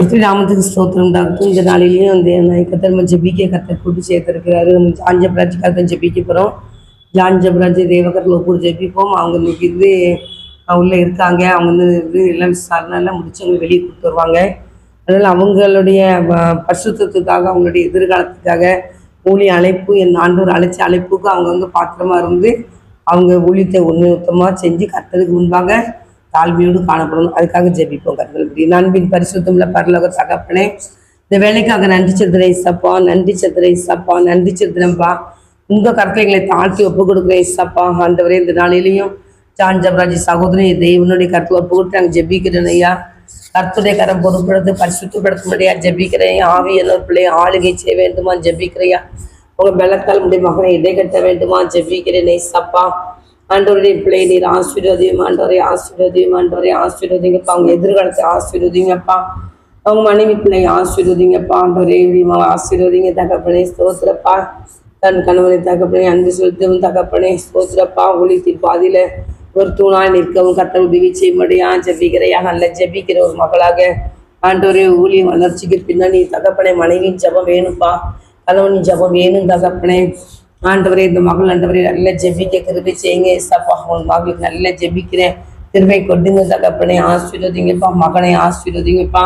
ஒருத்தர் நாமத்துக்கு ஸ்தோத்திரம் டாக்டர் இந்த நாளிலையும் வந்து நான் கத்தர் நம்ம ஜெபிக்க கத்தர் கூட்டி சேர்த்துருக்கிறாரு. நம்ம ஜான் ஜபராஜுக்காக ஜெபிக்க போகிறோம் ஜான் ஜபராஜ் தேவகரில் கூட ஜெபிப்போம். அவங்க இன்னைக்கு இருந்து உள்ளே இருக்காங்க. அவங்க வந்து இது எல்லாம் விசாரணை முடிச்சு அவங்க வெளியே கொடுத்து வருவாங்க. அதனால் அவங்களுடைய வ- பரிசுத்தத்துக்காக அவங்களுடைய எதிர்காலத்துக்காக ஊழிய அழைப்பு என் ஆண்டோர் அழைச்ச அழைப்புக்கு அவங்க வந்து பாத்திரமா இருந்து அவங்க ஊழியத்தை உண்மையுத்தமாக செஞ்சு கர்த்தருக்கு முன்பாக தாழ்மையோடு காணப்படணும் அதுக்காக ஜெபிப்போம் கர்த்தர். நண்பின் பரிசுத்தம்ல பரலோக தகப்பனே இந்த வேலைக்காக நன்றி சித்திரை சப்பா நன்றி சித்திரை சப்பா நன்றி சித்திரம்பா உங்க கருத்தைகளை தாழ்த்தி ஒப்பு கொடுக்குறேன் சப்பா ஆண்டவரே இந்த நாளிலையும் ஜான் ஜபராஜி சகோதரி தேவனுடைய கருத்து ஒப்பு கொடுத்து நாங்கள் ஜெபிக்கிறேன் ஐயா. கர்த்துடைய கரம் பொறுப்படுத்து பரிசுத்தப்படுத்தும்படியா ஜெபிக்கிறேன். ஆவி என்னோட பிள்ளை ஆளுகை செய்ய வேண்டுமா ஜெபிக்கிறையா உங்க பலத்தால் முடிய மகனை இடைக்கட்ட வேண்டுமா ஜெபிக்கிறேன் சப்பா ஆண்டவருடைய பிள்ளை நீர் ஆசீர்வதியும் ஆண்டவரை ஆசீர்வதியும் ஆண்டவரை ஆசீர்வதிங்கப்பா. அவங்க எதிர்காலத்தை ஆசீர்வதிங்கப்பா. அவங்க மனைவி பிள்ளை ஆசீர்வதிங்கப்பா. ஆண்டவரே இவங்க ஆசீர்வதிங்க தகப்பனே ஸ்தோத்திரப்பா. தன் கணவனை தகப்பனே அன்பு செலுத்தவும் தகப்பனே ஸ்தோத்திரப்பா. ஒளித்தின் பாதியில ஒரு தூணாய் நிற்கவும் கத்தல் உதவி செய்யும்படியா ஜெபிக்கிறையா நல்ல ஜெபிக்கிற ஒரு மகளாக. ஆண்டோரே ஊழியம் வளர்ச்சிக்கு பின்னாடி தகப்பனை மனைவியின் ஜெபம் வேணும்ப்பா கணவனின் ஜெபம் வேணும் தகப்பனே. ஆண்டவரே இந்த மகள் ஆண்டவரே நல்ல ஜெபிக்க கிருபை செய்யுங்க. ஏசாப்பா உன் மகளுக்கு நல்ல ஜெபிக்கிறேன். கிருபை கொடுங்க தகப்பனை ஆசீர்வதிங்கப்பா. மகனை ஆசீர்வதிங்கப்பா.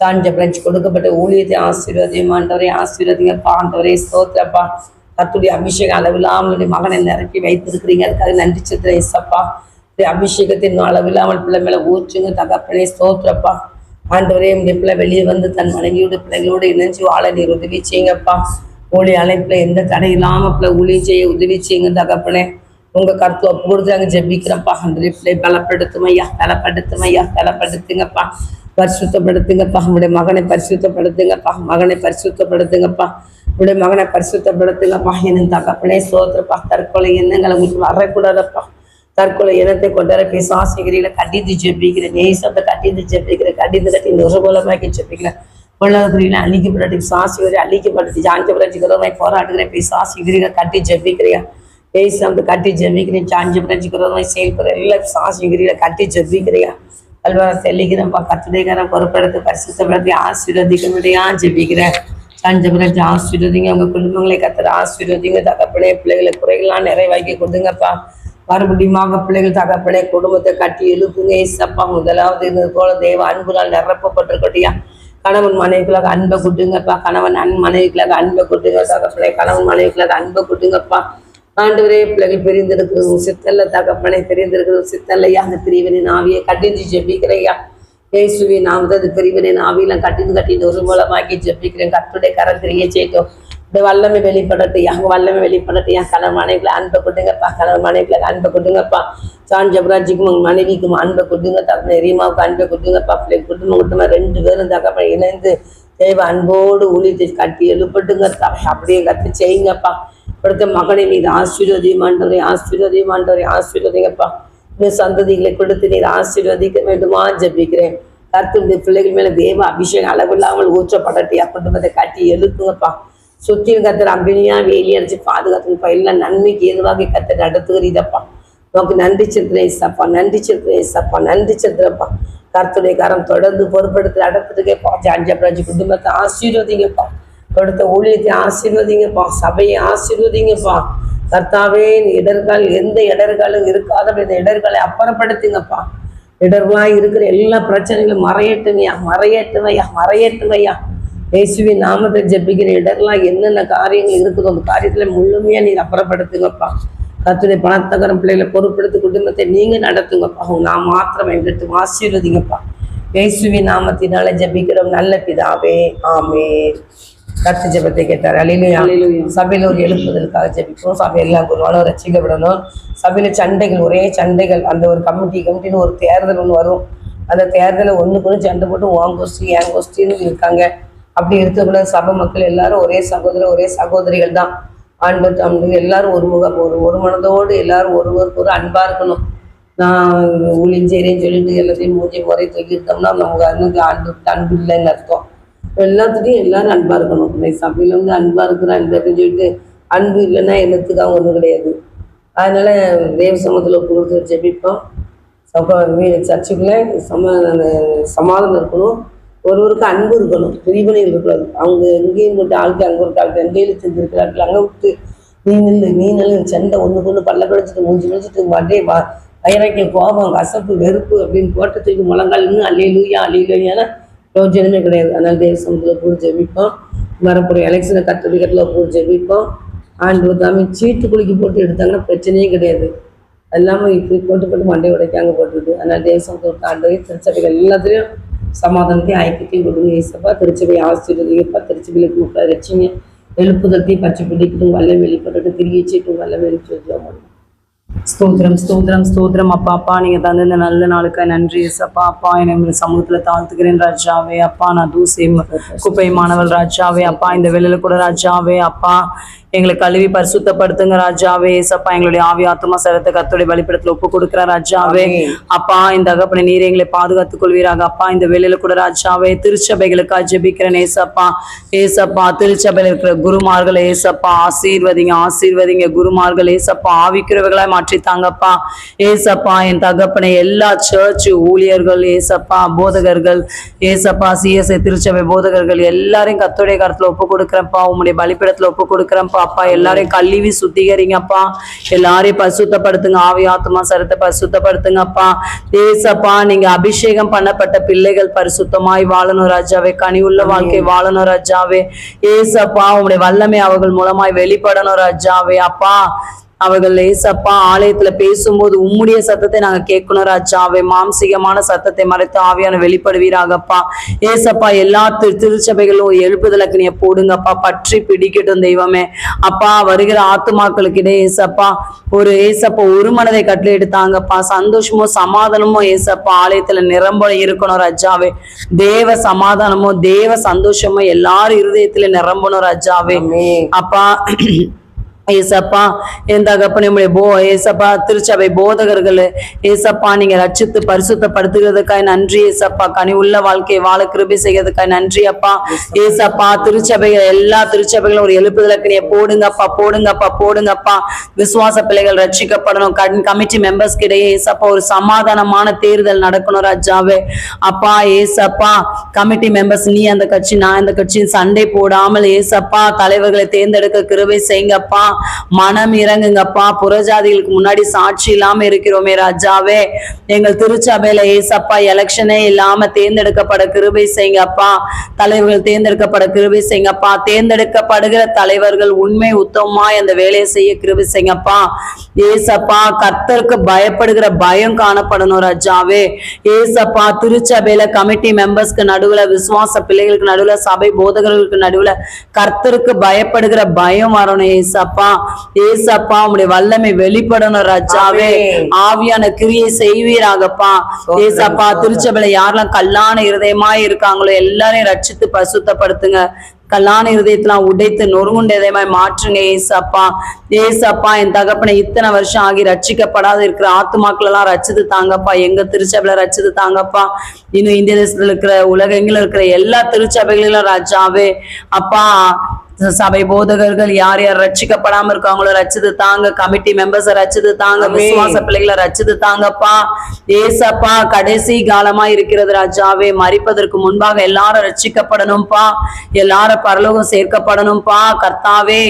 சாஞ்ச ஜெபரஞ்ச் கொடுக்கப்பட்ட ஊழியத்தை ஆசீர்வதியும் ஆண்டவரே ஆசீர்வதிங்கப்பா. ஆண்டவரே ஸ்தோத்திரப்பா. கத்துடைய அபிஷேகம் அளவில்லாமல் மகனை நிரப்பி வைத்திருக்கிறீங்க. அதுக்காக நன்றி சித்திர ஏசப்பா. அபிஷேகத்தின் அளவில்லாமல் பிள்ளை மேல ஊற்றுங்க தகப்பனே ஸ்தோத்திரப்பா. ஆண்டவரே இந்த பிள்ளை வெளியே வந்து தன் மனைவியோட பிள்ளைகளோடு இணைஞ்சு வாழ நீர் உதவி செய்யுங்கப்பா. ஊழி அழைப்புல எந்த தடை இல்லாம பிள்ளை ஊழியம் செய்ய உதவி செய்யுங்க தகப்பனே. உங்க கருத்து ஒப்பு கொடுத்து அங்க ஜெபிக்கிறப்பா அந்த பிள்ளை பலப்படுத்தும் ஐயா பலப்படுத்தும் ஐயா பலப்படுத்துங்கப்பா. பரிசுத்தப்படுத்துங்கப்பா. உங்களுடைய மகனை பரிசுத்தப்படுத்துங்கப்பா. மகனை பரிசுத்தப்படுத்துங்கப்பா. உங்களுடைய மகனை பரிசுத்தப்படுத்துங்கப்பா. என்ன தகப்பனே சோதரப்பா தற்கொலை எண்ணங்களை உங்களுக்கு வரக்கூடாதப்பா. தற்கொலை இனத்தை கொண்டாட பிசாசிகிரியில கட்டிந்து ஜெபிக்கிறேன். நேசத்தை கட்டிந்து ஜெபிக்கிறேன் கட்டிந்து கட்டி நிருபலமாக்கி ஜெபிக்கிறேன். பொருளாதாரியில அழிக்கப்பட்டு பிசாசிகரி அழிக்கப்பட்டு போய் போராடுகிறேன் பிசாசிகிரியில கட்டி ஜெபிக்கிறியா? ஏசாந்து கட்டி ஜெபிக்கிறேன் ஜாஞ்சபுரட்சிக்கிறோமாய் செயல்படுற சாசி பிசாசிகிரியில கட்டி ஜெபிக்கிறியா? அல்வா தெளிக்கிறேன்ப்பா கத்துடைக்காரன் பொறுப்படுத்தி பரிசுத்தப்படுத்தி ஆசீர்வதிக்கணுடையா ஜெபிக்கிறேன் சஞ்சபுரட்சி ஆசீர்வதிங்க உங்க குடும்பங்களை கத்துற ஆசீர்வதிங்க தகப்பிள்ளைய பிள்ளைகளை குறைகள்லாம் நிறைவாக்கி கொடுங்கப்பா. மறுபடியுமாக பிள்ளைகள் தகப்பிள்ளைய குடும்பத்தை கட்டி எழுப்புங்க ஏசப்பா முதலாவது இருந்தது போல தேவ அன்புனால் நிரப்பப்பட்டிருக்கட்டியா? கணவன் மனைவிகளாக அன்பை கொடுங்கப்பா. கணவன் அன் மனைவிகளாக அன்பை கொடுங்க தகப்பனை கணவன் மனைவிகளாக அன்பை கொடுங்கப்பா. ஆண்டவரே பிள்ளைகள் பிரிந்திருக்கிறது. சித்தல்ல தகப்பனை பிரிந்திருக்கிறது. சித்தல்லையா அந்த பிரிவினை ஆவியை கட்டிஞ்சு ஜெபிக்கிறையா இயேசுவி நாம் அது பிரிவினை ஆவியெல்லாம் கட்டிந்து கட்டிந்து ஒரு மூலமாக்கி ஜெபிக்கிறேன். கத்துடைய கரம் தெரிய செய்தோம் இந்த வல்லமை வெளிப்படட்டு என் வல்லமை வெளிப்படட்டு என் கணவன் மனைவிகளை அன்பை கொடுங்கப்பா கணவன் மனைவிகளை அன்பை கொடுங்கப்பா. சான் ஜபராஜிக்கும் உங்க மனைவிக்கும் அன்பை கொடுங்க தகப்பனை ரீமாவுக்கு அன்பை கொடுங்கப்பா. பிள்ளை குடும்பம் குடும்பமா ரெண்டு பேரும் தகப்பனை இணைந்து தெய்வ அன்போடு ஊழியத்தை கட்டி எழுப்பட்டுங்க அப்படியே கத்து செய்யுங்கப்பா. கொடுத்த மகனை மீது ஆசீர்வதிமாண்டவரை ஆசீர்வதிமாண்டவரை ஆசீர்வதிங்கப்பா. இந்த சந்ததிகளை கொடுத்து நீர் ஆசீர்வதிக்க வேண்டுமா ஜபிக்கிறேன். கருத்து பிள்ளைகள் மேல தேவ அபிஷேகம் அளவில்லாமல் ஊற்றப்படட்டியா குடும்பத்தை கட்டி எழுப்புங்கப்பா. சுற்றியும் கத்தர் அம்பினியா வேலி அடிச்சு பாதுகாத்துங்கப்பா எல்லாம் நன்மைக்கு எதுவாக கத்த நடத்துகிறீதப்பா உனக்கு நன்றி சித்திரேன் சப்பா நன்றி சித்திரேன் சப்பா நன்றி சித்திரப்பா கருத்துடைய கரம் தொடர்ந்து பொறுப்படுத்தி நடத்துட்டுங்கப்பா ஜாஞ்சப்ராஜ் குடும்பத்தை ஆசீர்வதிங்கப்பா. கொடுத்த ஊழியத்தை ஆசீர்வதிங்கப்பா. சபையை ஆசீர்வதிங்கப்பா. கர்த்தாவே இடர்கள் எந்த இடர்களும் இருக்காத இந்த இடர்களை அப்புறப்படுத்துங்கப்பா. இடர்களாக இருக்கிற எல்லா பிரச்சனைகளும் மறையட்டுமையா மறையட்டுமையா மறையட்டுமையா இயேசுவின் நாமத்தை ஜெபிக்கிற இடர்லாம் என்னென்ன காரியங்கள் இருக்குதோ அந்த காரியத்துல முழுமையா நீர் அப்புறப்படுத்துங்கப்பா. கத்துடைய பணத்தகரம் பிள்ளைகளை பொறுப்படுத்தி குடும்பத்தை நீங்க நடத்துங்கப்பா. உங்க நான் மாத்திரம் எங்களுக்கு ஆசீர்வதிங்கப்பா. இயேசுவின் நாமத்தினால ஜெபிக்கிறோம். நல்ல பிதாவே ஆமே கத்து ஜெபத்தை கேட்டார். அழிலையா சபையில ஒரு எழுப்புதலுக்காக ஜெபிப்போம் சபை எல்லாம் குருவான ரசிக்கப்படணும் சபையில சண்டைகள் ஒரே சண்டைகள். அந்த ஒரு கமிட்டி கமிட்டின்னு ஒரு தேர்தல் ஒன்று வரும். அந்த தேர்தலை ஒண்ணுக்கு ஒன்று சண்டை போட்டு உன் கோஷ்டி என் கோஷ்டின்னு இருக்காங்க. அப்படி இருக்கக்கூடாது. சபை மக்கள் எல்லாரும் ஒரே சகோதரர் ஒரே சகோதரிகள் தான். ஆண்டு தம்பி எல்லாரும் ஒரு முகம் ஒரு ஒரு மனதோடு எல்லாரும் ஒருவருக்கு ஒரு அன்பா இருக்கணும். நான் ஊழிஞ்சேரின்னு சொல்லிட்டு எல்லாத்தையும் மூஞ்சி முறை தூக்கிட்டோம்னா நமக்கு அன்னைக்கு ஆண்டு அன்பு இல்லைன்னு அர்த்தம். எல்லாத்துலையும் எல்லாரும் அன்பா இருக்கணும். இன்னைக்கு சபையில வந்து அன்பா அன்பு அப்படின்னு சொல்லிட்டு அன்பு இல்லைன்னா என்னத்துக்கு அவங்க ஒன்றும் கிடையாது. அதனால தேவ சமத்தில் கொடுத்து ஜெபிப்போம். சப சர்ச்சுக்குள்ள சம அந்த சமாதானம் இருக்கணும். ஒருவருக்கு அன்பு இருக்கணும் பிரிவினை இருக்கக்கூடாது அவங்க எங்கேயும் போட்டு ஆளுக்கு அங்கே ஒரு ஆளுக்கு எங்கேயும் செஞ்சிருக்கிறார்கள் அங்கே விட்டு நீ நில்லு நீ நில்லு சண்டை ஒன்று கொண்டு பல்ல கழிச்சிட்டு மூஞ்சி கழிச்சிட்டு வண்டே வா. வயராக்கிய கோபம் கசப்பு வெறுப்பு அப்படின்னு போட்ட தூக்கி முழங்கால் இன்னும் அள்ளியிலுயா அள்ளியிலுயானா பிரயோஜனமே கிடையாது. அதனால் தேவசமத்தில் கூட ஜெபிப்போம். வரப்போகிற எலெக்ஷனை கத்தோலிக்கத்தில் கூட ஜெபிப்போம். ஆண்டு தாமி சீட்டு குலுக்கி போட்டு எடுத்தாங்கன்னா பிரச்சனையே கிடையாது. எல்லாமே இப்படி போட்டு போட்டு மண்டை உடைக்காங்க போட்டுருக்கு. அதனால் தேவசமத்தில் ஆண்டு திருச்சபைகள் எல்லாத்துலேயும் சமாதானத்தையும் ஐக்கியத்தையும் கொடுங்க ஏசப்பா திருச்சபை ஆசிரியப்பா திருச்சபையிலுக்கு முக்கிய ரசிங்க எழுப்புதத்தையும் பச்சை பிடிக்கட்டும் வல்ல வெளிப்பட்டு திரும்பி சீட்டும் வல்ல வெளிச்சு ஸ்தோத்திரம் ஸ்தோத்திரம் ஸ்தோத்திரம். அப்பா அப்பா நீங்க தந்து இந்த நல்ல நாளுக்கு நன்றி ஏசப்பா அப்பா என்னை சமூகத்தில் சமூகத்துல தாழ்த்துக்கிறேன் ராஜாவே. அப்பா நான் தூசி குப்பை மாணவர் ராஜாவே. அப்பா இந்த வெளியில் கூட ராஜாவே. அப்பா எங்களை கழுவி பரிசுத்தப்படுத்துங்க ராஜாவே. ஏசப்பா எங்களுடைய ஆவி ஆத்மா சரத்தை கத்தோடைய வழிபடத்துல ஒப்பு கொடுக்கிற ராஜாவே. அப்பா இந்த அகப்பனை நீர் எங்களை பாதுகாத்துக் கொள்வீராக. அப்பா இந்த வேலையில கூட ராஜாவே திருச்சபைகளுக்காக ஜெபிக்கிறேன் ஏசப்பா ஏசப்பா திருச்சபையில இருக்கிற குருமார்கள் ஏசப்பா ஆசீர்வதிங்க ஆசீர்வதிங்க குருமார்கள் ஏசப்பா ஆவிக்கிறவர்களாய் மாற்றித்தாங்கப்பா ஏசப்பா என் தகப்பனை எல்லா சர்ச் ஊழியர்கள் ஏசப்பா போதகர்கள் ஏசப்பா சிஎஸ்ஐ திருச்சபை போதகர்கள் எல்லாரையும் கத்தோடைய கருத்துல ஒப்பு கொடுக்குறேன்ப்பா. உம்முடைய பலிப்பிடத்துல ஒப்பு கொடுக்குறேன்ப்பா. அப்பா எல்லாரையும் கழுவி சுத்திகரிங்கப்பா. எல்லாரையும் பரிசுத்தப்படுத்துங்க. ஆவி ஆத்மா சரத்தை பரிசுத்தப்படுத்துங்கப்பா. ஏசப்பா நீங்க அபிஷேகம் பண்ணப்பட்ட பிள்ளைகள் பரிசுத்தமாய் வாழணும் ராஜாவே. கனி உள்ள வாழ்க்கை வாழணும் ராஜாவே. ஏசப்பா உங்களுடைய வல்லமை அவர்கள் மூலமாய் வெளிப்படணும் ராஜாவே. அப்பா அவர்கள் ஏசப்பா ஆலயத்துல பேசும்போது உம்முடைய சத்தத்தை நாங்க கேட்கணும் ராஜாவே மாம்சீகமான சத்தத்தை மறைத்து ஆவியான வெளிப்படுவீராகப்பா. ஏசப்பா எல்லா திரு திருச்சபைகளும் எழுப்புதலுக்கு நீ போடுங்கப்பா. பற்றி பிடிக்கட்டும் தெய்வமே. அப்பா வருகிற ஆத்துமாக்களுக்கு இடையே ஏசப்பா ஒரு ஏசப்பா ஒரு மனதை கட்டளை எடுத்தாங்கப்பா. சந்தோஷமோ சமாதானமோ ஏசப்பா ஆலயத்துல நிரம்ப இருக்கணும் ராஜாவே. தேவ சமாதானமோ தேவ சந்தோஷமோ எல்லாரும் இருதயத்துல நிரம்பணும் ராஜாவே. அப்பா ஏசப்பா என் தகப்பனே உம்முடைய போ ஏசப்பா திருச்சபை போதகர்கள் ஏசப்பா நீங்க ரட்சித்து பரிசுத்தப்படுத்துகிறதுக்காய் நன்றி ஏசப்பா. கனி உள்ள வாழ்க்கையை வாழ கிருபை செய்கிறதுக்காய் நன்றி அப்பா. ஏசப்பா திருச்சபைகள் எல்லா திருச்சபைகளும் ஒரு எழுப்புதலுக்கு நீ போடுங்கப்பா போடுங்கப்பா போடுங்கப்பா. விசுவாச பிள்ளைகள் ரட்சிக்கப்படணும். கமிட்டி மெம்பர்ஸ் கிடையே ஏசப்பா ஒரு சமாதானமான தேர்தல் நடக்கணும் ராஜாவே. அப்பா ஏசப்பா கமிட்டி மெம்பர்ஸ் நீ அந்த கட்சி நான் இந்த கட்சியின் சண்டை போடாமல் ஏசப்பா தலைவர்களை தேர்ந்தெடுக்க கிருபை செய்யுங்கப்பா. மனம் இறங்குங்கப்பா. புறஜாதிகளுக்கு முன்னாடி சாட்சி இல்லாம இருக்கிறோமே ராஜாவே. எங்கள் திருச்சபையில ஏசப்பா எலெக்ஷனே இல்லாம தேர்ந்தெடுக்கப்பட கிருபை செய்யுங்கப்பா. தலைவர்கள் தேர்ந்தெடுக்கப்பட கிருபை செய்யுங்கப்பா. தேர்ந்தெடுக்கப்படுகிற தலைவர்கள் உண்மை உத்தமமாய் அந்த வேலையை செய்ய கிருபை செய்யுங்கப்பா. ஏசப்பா கர்த்தருக்கு பயப்படுகிற பயம் காணப்படணும் ராஜாவே. ஏசப்பா திருச்சபையில கமிட்டி மெம்பர்ஸ்க்கு நடுவுல விசுவாச பிள்ளைகளுக்கு நடுவுல சபை போதகர்களுக்கு நடுவுல கர்த்தருக்கு பயப்படுகிற பயம் வரணும் ஏசப்பா. ஏசப்பா உங்களுடைய வல்லமை வெளிப்படணும் ராஜாவே. ஆவியான கிரியை செய்வீராகப்பா. ஏசப்பா திருச்சபையில யாரெல்லாம் கல்லான இருதயமா இருக்காங்களோ எல்லாரையும் ரட்சித்து பசுத்தப்படுத்துங்க கல்லான இருதயத்தெல்லாம் உடைத்து நொறுங்குண்ட இதயமாய் மாற்றுங்க ஏசப்பா. ஏசப்பா என் தகப்பனை இத்தனை வருஷம் ஆகி ரட்சிக்கப்படாத இருக்கிற ஆத்துமாக்கள் எல்லாம் ரச்சித்து தாங்கப்பா. எங்க திருச்சபையில ரச்சித்து தாங்கப்பா. இன்னும் இந்திய தேசத்துல இருக்கிற உலகெங்கிலும் இருக்கிற எல்லா திருச்சபைகளிலும் ராஜாவே. அப்பா சபை போதகர்கள் யார் யார் ரட்சிக்கப்படாம இருக்காங்களோ ரச்சித்து தாங்க. கமிட்டி மெம்பர்ஸ் ரச்சித்து தாங்க. விசுவாச பிள்ளைகளை ரச்சித்து தாங்கப்பா. ஏசப்பா கடைசி காலமா இருக்கிறது ராஜாவே. மறிப்பதற்கு முன்பாக எல்லாரும் ரட்சிக்கப்படணும்பா. எல்லாரும் பரலோகம் சேர்க்கப்படணும்பா. கர்த்தாவே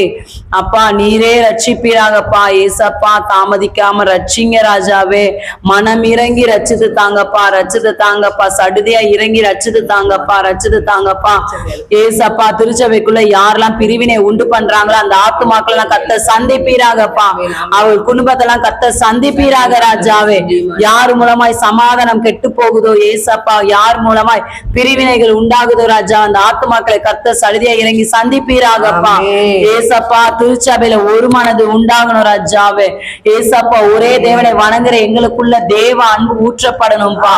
அப்பா நீரே ரட்சிப்பீராகப்பா. ஏசப்பா தாமதிக்காம ரட்சிங்க ராஜாவே. மனம் இறங்கி ரச்சித்து தாங்கப்பா. ரச்சித்து தாங்கப்பா. சடுதியா இறங்கி ரச்சித்து தாங்கப்பா. ரச்சித்து தாங்கப்பா. ஏசப்பா திருச்சபைக்குள்ள யாரெல்லாம் பிரிவினை உண்டு பண்றாங்களோ அந்த ஆத்துமாக்கள் எல்லாம் கத்த சந்திப்பீராகப்பா. அவள் குடும்பத்தெல்லாம் கத்த சந்திப்பீராக ராஜாவே. யார் மூலமாய் சமாதானம் கெட்டு போகுதோ ஏசப்பா யார் மூலமாய் பிரிவினைகள் உண்டாகுதோ ராஜா அந்த ஆத்துமாக்களை கத்த சடுதியா இறங்கி சந்திப்பீராகப்பா. ஏசப்பா திருச்சபையில ஒரு மனது உண்டாகணும் ராஜாவே. ஏசப்பா ஒரே தேவனை வணங்குற எங்களுக்குள்ள தேவ அன்பு ஊற்றப்படணும்பா.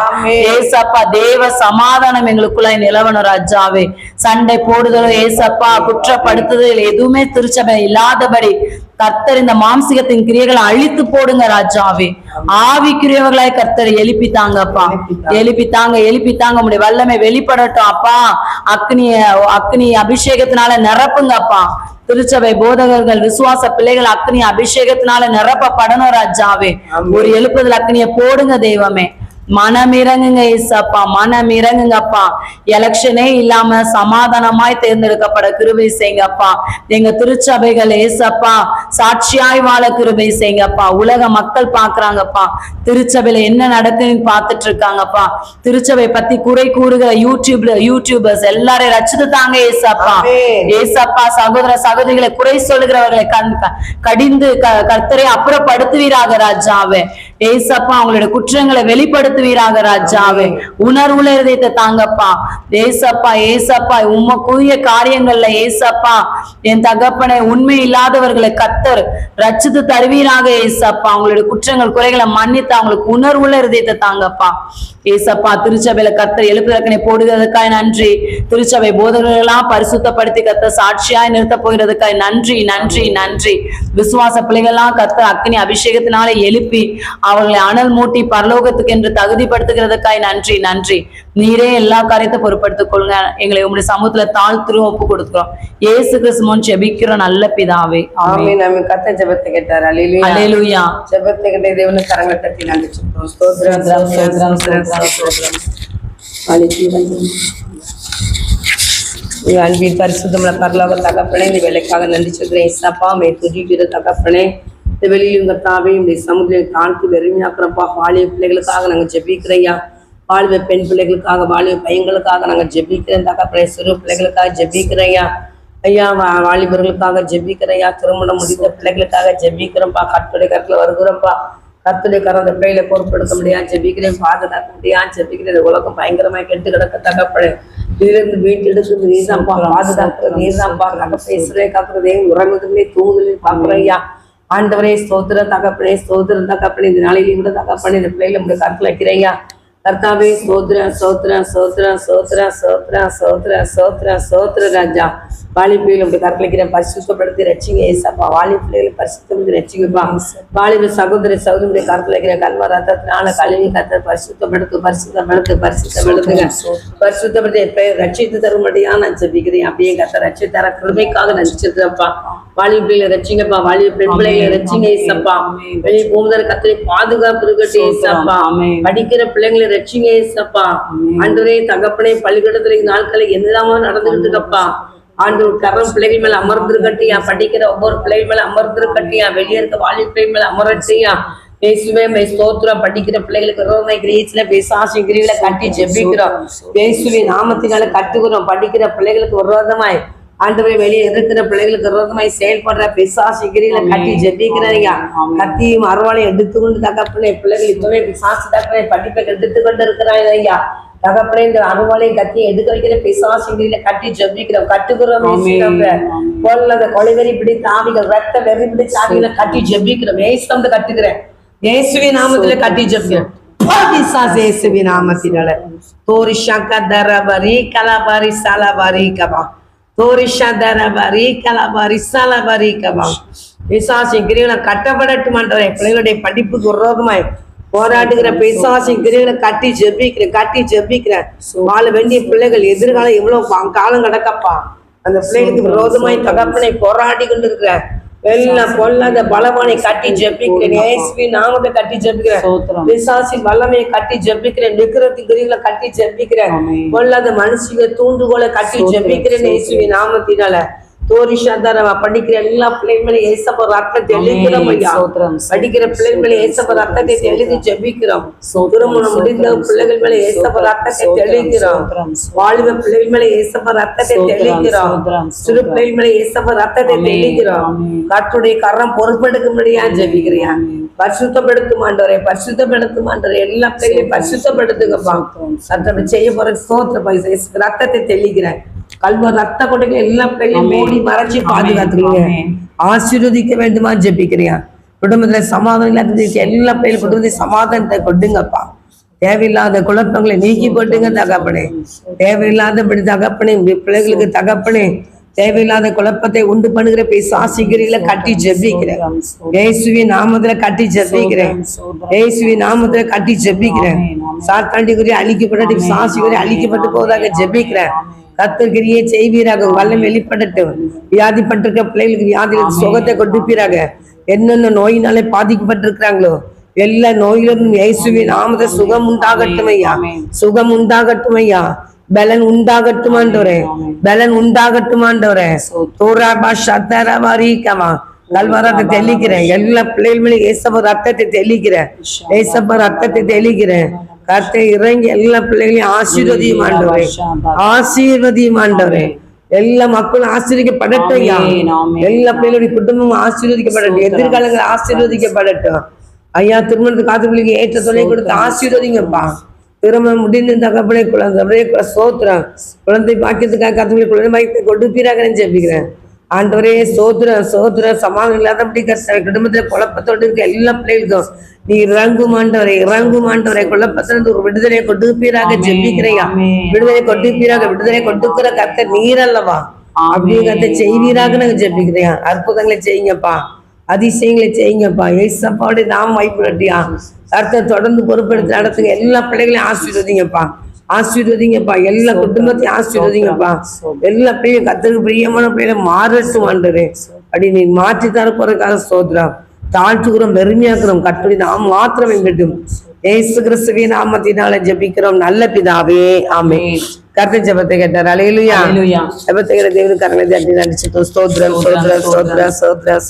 ஏசப்பா தேவ சமாதானம் எங்களுக்குள்ள நிலவணும் ராஜாவே. சண்டை போடுதலோ ஏசப்பா குற்றப்படுத்துதல் எதுவுமே திருச்சபை இல்லாதபடி கர்த்தர் இந்த மாம்சிகத்தின் கிரியைகளை அழித்து போடுங்க ராஜாவே. ஆவிக்குரியவர்களாய் கர்த்தர் எழுப்பி தாங்கப்பா எழுப்பி தாங்க எழுப்பி தாங்க உடைய வல்லமை வெளிப்படட்டும் அப்பா. அக்னிய அக்னி அபிஷேகத்தினால நிரப்புங்கப்பா. திருச்சபை போதகர்கள் விசுவாச பிள்ளைகள் அக்னி அபிஷேகத்தினால நிரப்பப்படணும் ராஜாவே. ஒரு எழுப்புதல் அக்னியை போடுங்க தெய்வமே. மனம் இறங்குங்க ஏசப்பா மனம் இறங்குங்கப்பா எலெக்ஷனே இல்லாம சமாதானமாய் தேர்ந்தெடுக்கப்பட கிருபை செய்யுங்கப்பா. எங்க திருச்சபைகள் ஏசப்பா சாட்சியாய் வாழ கிருபை செய்யுங்கப்பா. உலக மக்கள் பாக்குறாங்கப்பா திருச்சபையில என்ன நடக்குதுன்னு பார்த்துட்டு இருக்காங்கப்பா திருச்சபை பத்தி குறை கூறுகிற யூடியூப்ல யூடியூபர்ஸ் எல்லாரையும் ரச்சித்து தாங்க ஏசப்பா. ஏசப்பா சகோதர சகோதரிகளை குறை சொல்லுகிறவர்களை கடிந்து க- கர்த்தரை அப்புறப்படுத்துவீராக ராஜாவே. ஏசப்பா அவங்களோட குற்றங்களை வெளிப்படுத்துவீராக ராஜாவே. உணர்வுல இருதயத்தை தாங்கப்பா. ஏசப்பா ஏசப்பா உமக்குரிய காரியங்கள்ல ஏசப்பா என் தகப்பனை உண்மை இல்லாதவர்களை கத்தர் ரச்சித்து தருவீராக ஏசப்பா. அவங்களுடைய குற்றங்கள் குறைகளை மன்னித்து அவங்களுக்கு உணர்வுள்ள இருதயத்தை தாங்கப்பா. ஏசப்பா திருச்சபையில கத்தர் எழுப்புதற்கனை போடுகிறதுக்காய் நன்றி. திருச்சபை போதகர்களெல்லாம் பரிசுத்தப்படுத்தி கத்த சாட்சியாய் நிறுத்த போகிறதுக்காய் நன்றி நன்றி நன்றி. விசுவாச பிள்ளைகள்லாம் கத்த அக்னி அபிஷேகத்தினால எழுப்பி அவர்களை அனல் மூட்டி பரலோகத்துக்கு என்று தகுதிப்படுத்துகிறதுக்காய் நன்றி நன்றி. நீரே எல்லா காரியத்தை பொறுப்படுத்திக் கொள்ளுங்க. எங்களை உங்களுடைய சமூகத்துல தாழ்த்துரும் ஒப்பு கொடுக்கிறோம். ஏசு கிறிஸ்துமோன் ஜெபிக்கிறோம் நல்ல பிதாவே. ஆமென். கத்த ஜெபத்தை கேட்டார். அல்லேலூயா ஜெபத்தை கேட்ட தேவனுக்கு கரங்களை தட்டி நன்றி சொல்றோம். ஸ்தோத்திரம் ஸ்தோத்திரம் ஸ்தோத்திரம் ஸ்தோத்திரம். அன்பின் பரிசுத்தமிழ பரலோக தகப்பனே இந்த வேலைக்காக நன்றி சொல்கிறேன் இசப்பா மே துதிக்கிற தகப்பனே. இந்த வெளியிலும் கத்தாவே இந்த சமுதிரம் தாழ்த்து வெறுமையாக்குறப்பா. வாலிய பிள்ளைகளுக்காக நாங்கள் ஜெபிக்கிறையா வாழ்வ பெண் பிள்ளைகளுக்காக வாலிய பையங்களுக்காக நாங்கள் ஜெபிக்கிறேன் தகப்பனே. சிறு பிள்ளைகளுக்காக ஜெபிக்கிறையா ஐயா வா- வாலிபர்களுக்காக ஜெபிக்கிறையா திருமணம் முடிந்த பிள்ளைகளுக்காக ஜெபிக்கிறோம்ப்பா கட்டுரை கட்டில் வருகிறோம்ப்பா கத்துடைய கறந்த பிள்ளையில பொறுப்பெடுக்க முடியாது ஜெபிக்கிறேன் பாதுகாக்க முடியாது ஜெபிக்கிறேன் உலகம் பயங்கரமா கெட்டு கிடக்க தகப்படு இதுலேருந்து மீட்டெடுக்கிறது நீ தான் பாரு பாதுகாக்கிறது நீ தான் பாரு நாங்க பேசுறதே காக்குறதே உறங்குறதுமே தூங்குதுன்னு பாக்குறோம் ஐயா. ஆண்டவரே ஸ்தோத்திரம் தகப்பனே ஸ்தோத்திரம் தகப்பனே இந்த நாளையிலையும் கூட தகப்பனே இந்த பிள்ளைகளை முடிய கருத்துல வைக்கிறையா கர்த்தாவே சோத்ர சோத்ர சோத்ர சோத்ர சோத்ர சோத்ர சோத்ர சோத்ர ராஜா. வாலி பிள்ளைகள் உங்க கருத்துல பரிசுத்தப்படுத்தி ரச்சிங்க ஏசப்பா. வாலி பிள்ளைகளை பரிசுத்தப்படுத்தி ரச்சிங்கப்பா வாலிப சகோதர சகோதரி கருத்துல கல்வ ரத்தத்தினால கழுவி கத்த பரிசுத்தப்படுத்து பரிசுத்தப்படுத்து பரிசுத்தப்படுத்துங்க. பரிசுத்தப்படுத்தி எப்ப ரட்சித்து தரும்படியா நான் ஜெபிக்கிறேன். அப்படியே கத்த ரட்சி தர கிருமைக்காக நடிச்சிருக்கிறப்பா வாலிப பிள்ளைகளை ரச்சிங்கப்பா வாலிப பெண் பிள்ளைகளை ரச்சிங்க ஏசப்பா வெளியே போகும்போது கத்திரை பாதுகாப்பு இருக்கட்டும் ஏசப்பா. படிக்கிற பிள்ளைங்களை ரட்சிங்க ஏசப்பா. ஆண்டவரே தகப்பனே பள்ளிக்கூடத்துல நாட்களில் என்னதாமோ நடந்துகிட்டு இருக்கப்பா ஆண்டு கரம் பிள்ளைகள் மேல அமர்ந்திருக்கட்டியா? படிக்கிற ஒவ்வொரு பிள்ளைகள் மேல அமர்ந்திருக்கட்டியா? வெளியே இருக்க வாலி பிள்ளைகள் மேல அமரட்டியா? பேசுவே மை ஸ்தோத்திரம். படிக்கிற பிள்ளைகளுக்கு ரோமை கிரீச்சில பேசாசி கிரியில கட்டி ஜெபிக்கிறோம். பேசுவே நாமத்தினால கட்டுகிறோம் படிக்கிற பிள்ளைகளுக்கு விரோதமாய் ஆண்டவரே வெளியே இருக்கிற பிள்ளைகளுக்கு விரோதமாய் செயல்படுற பிசாசி கிரியில கட்டி ஜெபிக்கிறீங்க. கத்தியும் அருவாளையும் எடுத்துக்கொண்டு தகப்பனே பிள்ளைகள் இப்பவே பிசாசு தகப்பனே படிப்பை எடுத்துக்கொண்டு இருக்கிறாங்க ஐயா தகப்பனே இந்த அருவாளையும் கத்தி எடுக்க வைக்கிற பிசாசி கிரியில கட்டி ஜெபிக்கிறோம். கட்டுகிறோம். கொல்லத கொலைவெறி பிடித்த ஆவிகள் ரத்த வெறி பிடித்த ஆவிகளை கட்டி ஜெபிக்கிறோம். ஏசுந்த கட்டுகிறேன். இயேசுவி நாமத்துல கட்டி ஜெபிக்கிறேன் பிசாசு இயேசுவி நாமத்தினால. தோரி சகதரபரி கலபரி சலபரி கபா. பிசாசின் கிரிகளை கட்டப்படட்டும் ஆண்டவரே பிள்ளைகளுடைய படிப்புக்கு விரோதமாய் போராடுகிற பிசாசின் கிரிகளை கட்டி ஜெபிக்கிறேன் கட்டி ஜெபிக்கிறேன். வாழ வேண்டிய பிள்ளைகள் எதிர்காலம் எவ்வளவு காலம் கிடக்கப்பா. அந்த பிள்ளைகளுக்கு விரோதமாய் தகப்பனை போராடி கொண்டிருக்கிற எல்லாம் பொல்லாத பலவானை கட்டி ஜெபிக்கிறேன். இயேசுவி நாமத்தை கட்டி ஜெபிக்கிறேன். பிசாசின் வல்லமையை கட்டி ஜெபிக்கிறேன். நிக்கிறதுக்கு கிரிகளை கட்டி ஜெபிக்கிறேன். பொல்லாத மனுஷங்க தூண்டுகோலை கட்டி ஜெபிக்கிறேன். இயேசுவி நாமத்தினால. தோரி சந்தரவ படிக்கிற எல்லா பிள்ளைகளும் ஏசப்ப ரத்தத்தை எழுதுகிறோம் ஐயா. படிக்கிற பிள்ளைகள் மேல ஏசப்ப ரத்தத்தை எழுதி ஜெபிக்கிறோம். திருமணம் முடிந்த பிள்ளைகள் மேல ஏசப்ப ரத்தத்தை தெளிக்கிறோம். வாலிப பிள்ளைகள் மேல ஏசப்ப ரத்தத்தை தெளிக்கிறோம். சிறு. பிள்ளைகள் மேல ஏசப்ப ரத்தத்தை தெளிக்கிறோம். கர்த்தருடைய கரம் பொறுப்பெடுக்கும்படியா ஜெபிக்கிறியா? பரிசுத்தப்படுத்தும் ஆண்டவரே பரிசுத்தப்படுத்தும் ஆண்டவரே எல்லா பிள்ளைகளையும் பரிசுத்தப்படுத்துங்கப்பா. கர்த்தர் செய்ய போற ஸ்தோத்திர பைசா ரத்தத்தை தெளிக்கிறேன். கல்வ ரத்த கொட்டைகள் எல்லா பிள்ளைகளையும். மூடி மறைச்சி பாதுகாத்துக்கீங்க. ஆசீர்வதிக்க வேண்டுமா ஜெபிக்கிறியா குடும்பத்துல சமாதானம் இல்லாத எல்லா பிள்ளைகளும் குடும்பத்தை சமாதானத்தை கொடுங்கப்பா. தேவையில்லாத குழப்பங்களை நீக்கி போட்டுங்க தகப்பனே தேவையில்லாதபடி தகப்பனே உங்க பிள்ளைகளுக்கு தகப்பனே தேவையில்லாத குழப்பத்தை உண்டு பண்ணுகிற பிசாசிக்கிறீங்கள கட்டி ஜெபிக்கிறேன். இயேசுவி நாமத்துல கட்டி ஜெபிக்கிறேன். இயேசுவி நாமத்துல கட்டி ஜெபிக்கிறேன். சாத்தாண்டி குறி அழிக்கப்பட்டு பிசாசி குறி அழிக்கப்பட்டு போவதாக ஜெபிக்கிறேன். கத்திரிக்கிறியே செய்வீராக வல்லம் வெளிப்படட்டும். வியாதிப்பட்டிருக்க பிள்ளைகளுக்கு வியாதியில் சுகத்தை கொடுப்பீராக. என்னென்ன நோயினாலே பாதிக்கப்பட்டிருக்கிறாங்களோ எல்லா நோயிலிருந்தும் இயேசுவின் நாமத சுகம் உண்டாகட்டும் ஐயா சுகம் உண்டாகட்டும் ஐயா பலன் உண்டாகட்டும் ஆண்டவரே பலன் உண்டாகட்டும் ஆண்டவரே தூராபா சத்தரபா ரீக்கமா கல்வரத்தை தெளிக்கிறேன். எல்லா பிள்ளைகள் மேலே ஏசப்ப ரத்தத்தை தெளிக்கிறேன். ஏசப்ப ரத்தத்தை தெளிக்கிறேன். கத்தை இறங்கி எல்லா பிள்ளைகளையும் ஆசீர்வதியும் ஆண்டவரே. ஆசீர்வதியும் ஆண்டவரே. எல்லா மக்களும் ஆமென். எல்லா பிள்ளைகளுடைய குடும்பமும் ஆசீர்வதிக்கப்படட்டும் எதிர்காலங்கள் ஆசீர்வதிக்கப்படட்டும். ஐயா திருமணத்துக்கு காத்து பிள்ளைக்கு ஏற்ற துணை கொடுத்து ஆசீர்வதிங்கப்பா. திருமணம் முடிந்து தகப்பனை குழந்தை சோத்திரம். குழந்தை பாக்கியத்துக்காக கத்துடைய குழந்தை பாக்கியத்தை கொடுப்பீராக நான் ஜெபிக்கிறேன். ஆண்டவரே சோத்திரம் சோத்திரம் சமாதானம் இல்லாதபடி கஷ்ட குடும்பத்துல குழப்பத்தோடு இருக்க எல்லா பிள்ளைகளுக்கும் நீ இறங்கும் ஆண்டவரே இறங்கும் ஆண்டவரே. குழப்பத்திலிருந்து ஒரு விடுதலையை கொடுப்பீராக ஜெபிக்கிறையா? விடுதலை கொடுப்பீராக விடுதலை கொடுக்கிற கத்த நீரல்லவா? அப்படியே கத்த செய்வீராக நாங்க ஜெபிக்கிறேன். அற்புதங்களை செய்யுங்கப்பா. அதிசயங்களை செய்யுங்கப்பா. ஏசப்பாவுடைய நாம் வாய்ப்புட்டியா கர்த்தரை தொடர்ந்து பொறுப்பெடுத்து நடத்துங்க. எல்லா பிள்ளைகளையும் ஆசீர்வதிங்கப்பா. ஆசீர்வதிங்கப்பா. எல்லா குடும்பத்தையும் ஆசீர்வதிங்கப்பா. எல்லா பிள்ளையும் கத்தருக்கு பிரியமான பிள்ளைகளை மாறட்டும் ஆண்டரே அப்படி நீ மாற்றி தர போறதுக்காக சோதரம் தாழ்த்துக்கிறோம் பெருமையாக்குறோம். கட்டுரை நாம் மாத்திரம் எங்கட்டும் ஏசு கிறிஸ்துவின் நாமத்தினால ஜெபிக்கிறோம். நல்ல பிதாவே. ஆமே கர்த்த ஜெபத்தை கேட்டார். அலையிலுயா. ஜெபத்தை கேட்ட தேவனுக்கு கரங்களை தட்டி நடிச்சிட்டோம். ஸ்தோத்திரம் ஸ்தோத்திரம் ஸ்தோத்திரம் ஸ்தோத்திரம்